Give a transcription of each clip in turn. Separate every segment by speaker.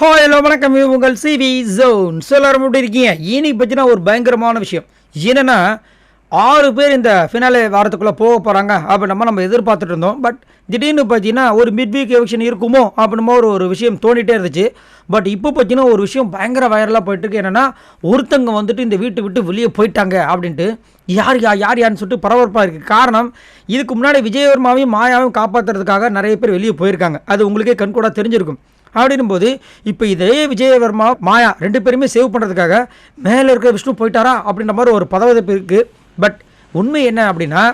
Speaker 1: Hi hello வணக்கம். உங்கள் CV zone எல்லாரும் எப்படி இருக்கீங்க. இனி பற்றினா ஒரு பயங்கரமான விஷயம். என்னென்னா ஆறு பேர் இந்த ஃபினாலே வாரத்துக்குள்ளே போக போகிறாங்க அப்படின்னமா நம்ம எதிர்பார்த்துட்டு இருந்தோம். பட் திடீர்னு பார்த்தீங்கன்னா ஒரு மிட் வீக் எவிக்ஷன் இருக்குமோ அப்படின்னமோ ஒரு ஒரு விஷயம் தோண்டிகிட்டே இருந்துச்சு. பட் இப்போ பார்த்தீங்கன்னா ஒரு விஷயம் பயங்கர வைரலாக போயிட்டுருக்கு என்னென்னா ஒருத்தங்க வந்துட்டு இந்த வீட்டை விட்டு வெளியே போயிட்டாங்க அப்படின்ட்டு யார் யா யார் யாருன்னு சொல்லிட்டு பரபரப்பாக இருக்குது காரணம் இதுக்கு முன்னாடி விஜயவர்மாவையும் மாயாவையும் காப்பாற்றுறதுக்காக நிறைய பேர் வெளியே போயிருக்காங்க. அது உங்களுக்கே கண்கூடாக தெரிஞ்சிருக்கும். அப்படின்னும் போது இப்போ இதே விஜயவர்மா மாயா ரெண்டு பேருமே சேவ் பண்ணுறதுக்காக மேலே இருக்கிற விஷ்ணு போயிட்டாரா அப்படின்ற மாதிரி ஒரு பதவிப்பு இருக்குது பட் உண்மை என்ன அப்படின்னா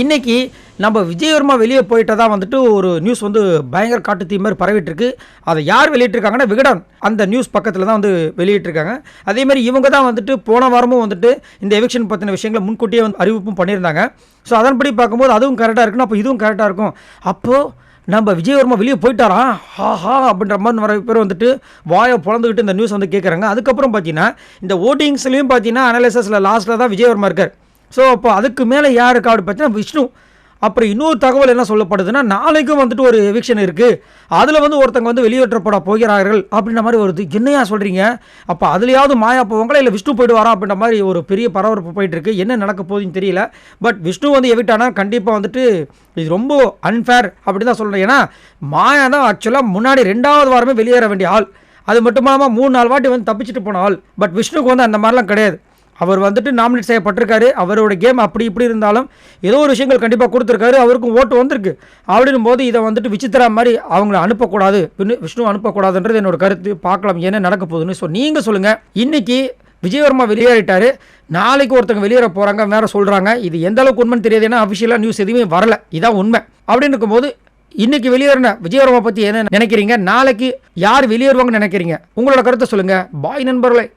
Speaker 1: இன்றைக்கி நம்ம விஜயவர்மா வெளியே போயிட்டதா வந்துட்டு ஒரு நியூஸ் வந்து பயங்கர காட்டு தீ மாதிரி பரவிட்டுருக்கு. அதை யார் வெளியிட்டிருக்காங்கன்னா விகடன் அந்த நியூஸ் பக்கத்தில் தான் வந்து வெளியிட்டிருக்காங்க. அதே மாதிரி இவங்க தான் வந்துட்டு போன வாரமும் வந்துட்டு இந்த எவிக்ஷன் பற்றின விஷயங்களை முன்கூட்டியே வந்து அறிவிப்பும் பண்ணியிருந்தாங்க. ஸோ அதன்படி பார்க்கும்போது அதுவும் கரெக்டாக இருக்குன்னா அப்போ இதுவும் கரெக்டாக இருக்கும். அப்போது நம்ம விஜயவர்மா வெளியே போயிட்டாரா? ஹாஹா அப்படின்ற மாதிரி நிறைய பேர் வந்துட்டு வாயை பிறந்துக்கிட்டு இந்த நியூஸ் வந்து கேட்குறாங்க அதுக்கப்புறம் பார்த்தீங்கன்னா இந்த ஓட்டிங்ஸ்லையும் பார்த்தீங்கன்னா அனாலிசிஸில் லாஸ்ட்டில் தான் விஜயவர்மா இருக்கார் ஸோ அப்போ அதுக்கு மேலே யார் இருக்கா அப்படின்னு பார்த்தீங்கன்னா விஷ்ணு. அப்புறம் இன்னொரு தகவல் என்ன சொல்லப்படுதுன்னா நாளைக்கும் வந்துட்டு ஒரு எவிக்ஷன் இருக்குது அதில் வந்து ஒருத்தங்க வந்து வெளியேற்றப்பட போகிறார்கள் அப்படின்ற மாதிரி வருது என்னையா சொல்கிறீங்க அப்போ அதுலையாவது மாயா போவாங்களா? இல்லை விஷ்ணு போயிடுவாரா? அப்படின்ற மாதிரி ஒரு பெரிய பரபரப்பு போயிட்டு இருக்கு என்ன நடக்க போகுதுன்னு தெரியல. பட் விஷ்ணு வந்து எவிட் ஆனால் கண்டிப்பாக வந்துட்டு இது ரொம்ப அன்ஃபேர் அப்படி தான் சொல்கிறேன் ஏன்னா மாயா தான் ஆக்சுவலாக முன்னாடி ரெண்டாவது வாரமே வெளியேற வேண்டிய ஆள். அது மட்டும் இல்லாமல் மூணு நாலு வாட்டி வந்து தப்பிச்சுட்டு போன ஆள். பட் விஷ்ணுக்கு வந்து அந்த மாதிரிலாம் கிடையாது. அவர் வந்துட்டு நாமினேட் செய்யப்பட்டிருக்காரு. அவரோட கேம் அப்படி இப்படி இருந்தாலும் ஏதோ ஒரு விஷயங்கள் கண்டிப்பாக கொடுத்துருக்காரு. அவருக்கும் ஓட்டு வந்திருக்கு. அப்படின்னும் போது இதை வந்துட்டு விசித்திரா மாதிரி அவங்கள அனுப்பக்கூடாது. விஷ்ணு- விஷ்ணு அனுப்பக்கூடாதுன்றது என்னோட கருத்து. பார்க்கலாம் என்ன நடக்க போகுதுன்னு. ஸோ நீங்கள் சொல்லுங்கள் இன்றைக்கி விஜயவர்மா வெளியேறிட்டாரு. நாளைக்கு ஒருத்தங்க வெளியேற போகிறாங்க வேறு சொல்கிறாங்க இது எந்த அளவுக்கு உண்மைன்னு தெரியாது. ஏன்னா அஃபிஷியலாக நியூஸ் எதுவுமே வரல. இதான் உண்மை. அப்படின்னு இருக்கும்போது இன்னைக்கு வெளியேறின விஜயவர்மா பற்றி என்ன நினைக்கிறீங்க? நாளைக்கு யார் வெளியேறுவாங்கன்னு நினைக்கிறீங்க? உங்களோட கருத்தை சொல்லுங்கள் பாய் நண்பர்களே.